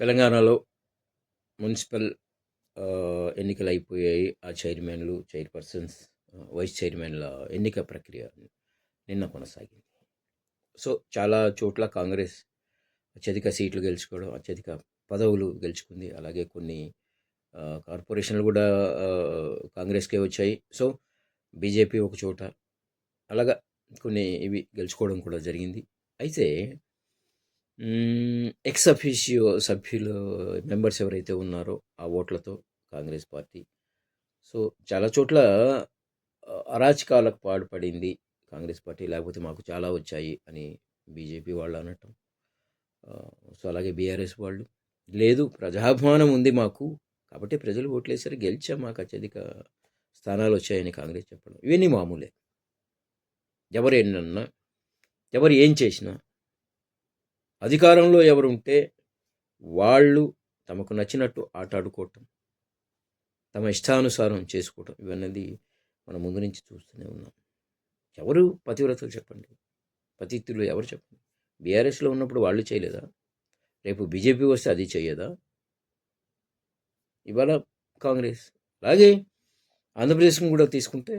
తెలంగాణలో మున్సిపల్ ఎన్నికలు అయిపోయాయి ఆ చైర్మన్‌లు, చైర్పర్సన్స్, వైస్ చైర్మన్‌ల ఎన్నిక ప్రక్రియ నిన్న కొనసాగింది. సో, చాలా చోట్ల కాంగ్రెస్ అత్యధిక సీట్లు గెలుచుకోవడం, అత్యధిక పదవులు గెలుచుకుంది. అలాగే కొన్ని కార్పొరేషన్‌లు కూడా కాంగ్రెస్‌కే వచ్చాయి. సో, బీజేపీ ఒక చోట అలాగా కొన్ని ఇవి గెలుచుకోవడం కూడా జరిగింది. అయితే హ్మ్, ఎక్స్ అఫీషియో సభ్యులు మెంబర్స్ ఎవరైతే ఉన్నారో ఆ ఓట్లతో కాంగ్రెస్ పార్టీ సో, చాలా చోట్ల ఆహ్, అరాచకాలకు పాల్పడింది కాంగ్రెస్ పార్టీ. లేకపోతే మాకు చాలా వచ్చాయి అని బీజేపీ వాళ్ళు అనటం. ఆహ్, సో, అలాగే బీఆర్ఎస్ వాళ్ళు లేదు ప్రజాభిమానం ఉంది మాకు. కాబట్టి ప్రజలు ఓట్లేసారు గెలిచాం. మాకు అత్యధిక స్థానాలు వచ్చాయని కాంగ్రెస్ చెప్పడం. ఇవన్నీ మామూలే. ఎవరు ఎన్నన్నా, ఎవరు ఏం చేసినా అధికారంలో ఎవరుంటే వాళ్ళు తమకు నచ్చినట్టు ఆట ఆడుకోవటం. తమ ఇష్టానుసారం చేసుకోవటం. ఇవన్నది మనం ముందు నుంచి చూస్తూనే ఉన్నాం. ఎవరు పతివ్రతలు చెప్పండి? పతిత్తులు ఎవరు చెప్పండి? బీఆర్ఎస్‌లో ఉన్నప్పుడు వాళ్ళు చేయలేదా? రేపు బీజేపీ వస్తే అది చేయదా ఇవాళ కాంగ్రెస్. అలాగే ఆంధ్రప్రదేశ్‌ని కూడా తీసుకుంటే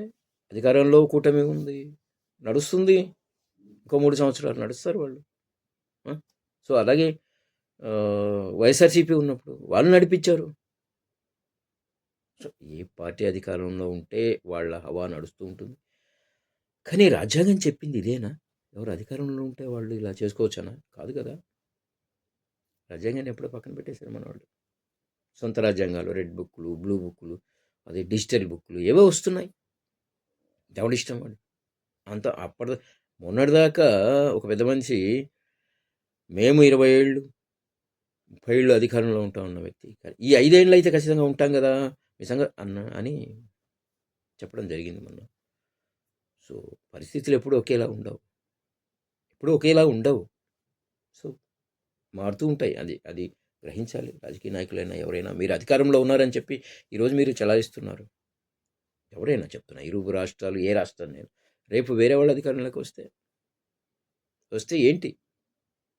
అధికారంలో కూటమి ఉంది. నడుస్తుంది. ఇంకో మూడు సంవత్సరాలు నడుస్తారు వాళ్ళు. సో, అలాగే వైఎస్ఆర్‌సీపీ ఉన్నప్పుడు వాళ్ళు నడిపించారు సో, ఏ పార్టీ అధికారంలో ఉంటే వాళ్ళ హవా నడుస్తూ ఉంటుంది. కానీ రాజ్యాంగం చెప్పింది ఇదేనా? ఎవరు అధికారంలో ఉంటే వాళ్ళు ఇలా చేసుకోవచ్చనా? కాదు కదా! రాజ్యాంగాన్ని ఎప్పుడో పక్కన పెట్టేసారు వాళ్ళు సొంత రాజ్యాంగాలు రెడ్ బుక్కులు, బ్లూ బుక్కులు, అదే డిజిటల్ బుక్కులు ఏవో వస్తున్నాయి. ఎవడిష్టం వాడు. అంత అప్పటి మొన్నటిదాకా ఒక పెద్ద మనిషి మేము 20 ఏళ్ళు, 30 ఏళ్ళు అధికారంలో ఉంటాం అన్న వ్యక్తి. ఈ ఐదేళ్ళు అయితే ఖచ్చితంగా ఉంటాం కదా నిజంగా అన్న అని చెప్పడం జరిగింది మొన్న. సో, పరిస్థితులు ఎప్పుడూ ఒకేలా ఉండవు. ఎప్పుడూ ఒకేలా ఉండవు. సో, మారుతూ ఉంటాయి. అది అది గ్రహించాలి. రాజకీయ నాయకులైనా ఎవరైనా మీరు అధికారంలో ఉన్నారని చెప్పి ఈరోజు మీరు చలాయిస్తున్నారు. ఎవరైనా చెప్తున్నా. ఇరుగు రాష్ట్రాలు ఏ రాష్ట్రం నేను. రేపు వేరే వాళ్ళు అధికారంలోకి వస్తే? వస్తే ఏంటి?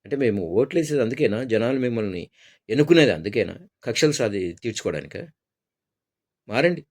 అంటే మేము ఓట్లేసేది అందుకేనా? జనాలు మిమ్మల్ని ఎన్నుకునేది అందుకేనా? కక్షలు సాధి తీర్చుకోవడానికి మారండి.